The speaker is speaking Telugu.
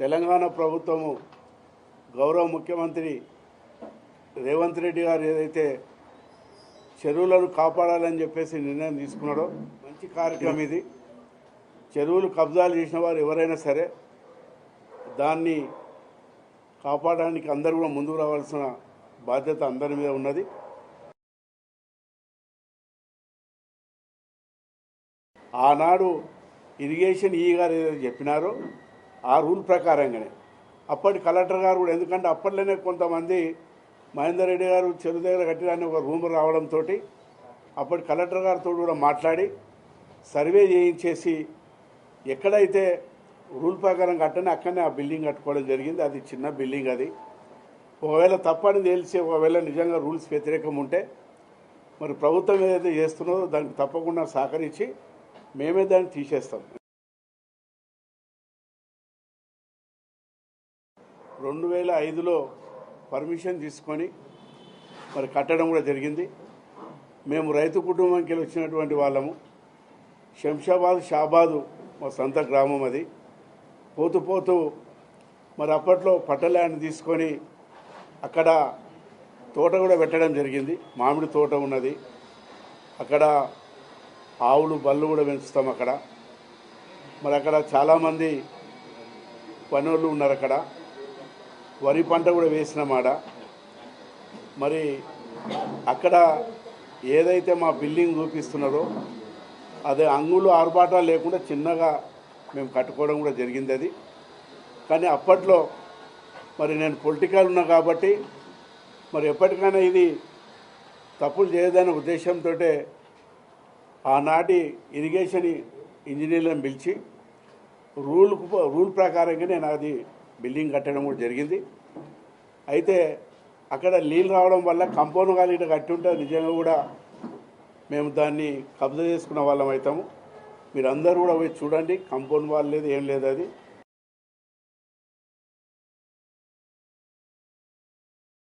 తెలంగాణ ప్రభుత్వము గౌరవ ముఖ్యమంత్రి రేవంత్ రెడ్డి గారు ఏదైతే చెరువులను కాపాడాలని చెప్పేసి నిర్ణయం తీసుకున్నాడో మంచి కార్యక్రమం ఇది. చెరువులు కబ్జాలు చేసిన వారు ఎవరైనా సరే దాన్ని కాపాడడానికి అందరూ కూడా ముందుకు రావాల్సిన బాధ్యత అందరి మీద ఉన్నది. ఆనాడు ఇరిగేషన్ ఈ గారు ఏదైతే చెప్పినారో ఆ రూల్ ప్రకారంగానే. అప్పటి కలెక్టర్ గారు కూడా ఎందుకంటే అప్పట్లోనే కొంతమంది మహేందర్ రెడ్డి గారు చెరువు దగ్గర కట్టిన ఒక రూమ్ రావడంతో అప్పటి కలెక్టర్ గారితో కూడా మాట్లాడి సర్వే చేయించేసి ఎక్కడైతే రూల్ ప్రకారం కట్టని అక్కడనే ఆ బిల్డింగ్ కట్టుకోవడం జరిగింది. అది చిన్న బిల్డింగ్ అది. ఒకవేళ తప్పని తెలిసి ఒకవేళ నిజంగా రూల్స్ వ్యతిరేకం ఉంటే మరి ప్రభుత్వం ఏదైతే చేస్తున్నదో దానికి తప్పకుండా సహకరించి మేమే దాన్ని తీసేస్తాం. రెండు వేల ఐదులో పర్మిషన్ తీసుకొని మరి కట్టడం కూడా జరిగింది. మేము రైతు కుటుంబంకి వచ్చినటువంటి వాళ్ళము. శంషాబాద్ షాబాదు మా సొంత గ్రామం అది. పోతూ పోతూ మరి అప్పట్లో పట్టల్యాండ్ తీసుకొని అక్కడ తోట కూడా పెట్టడం జరిగింది. మామిడి తోట ఉన్నది. అక్కడ ఆవులు బళ్ళు కూడా పెంచుతాం అక్కడ. మరి అక్కడ చాలామంది పనులు ఉన్నారు అక్కడ. వరి పంట కూడా వేసినామాడ మరి అక్కడ ఏదైతే మా బిల్డింగ్ చూపిస్తున్నారో అదే అంగులు ఆర్భాటాలు లేకుండా చిన్నగా మేము కట్టుకోవడం కూడా జరిగింది అది. కానీ అప్పట్లో మరి నేను పొలిటికల్ ఉన్నా కాబట్టి మరి ఎప్పటికైనా ఇది తప్పులు చేయదనే ఉద్దేశంతో ఆనాటి ఇరిగేషన్ ఇంజనీర్లను పిలిచి రూల్ రూల్ ప్రకారంగా నేను అది బిల్డింగ్ కట్టడం కూడా జరిగింది. అయితే అక్కడ నీళ్ళు రావడం వల్ల కంపౌండ్ కానీ ఇటు కట్టి ఉంటే నిజంగా కూడా మేము దాన్ని కబ్జా చేసుకున్న వాళ్ళం అవుతాము. మీరు అందరూ కూడా పోయి చూడండి కంపౌండ్ వాళ్ళు లేదు ఏం లేదు అది.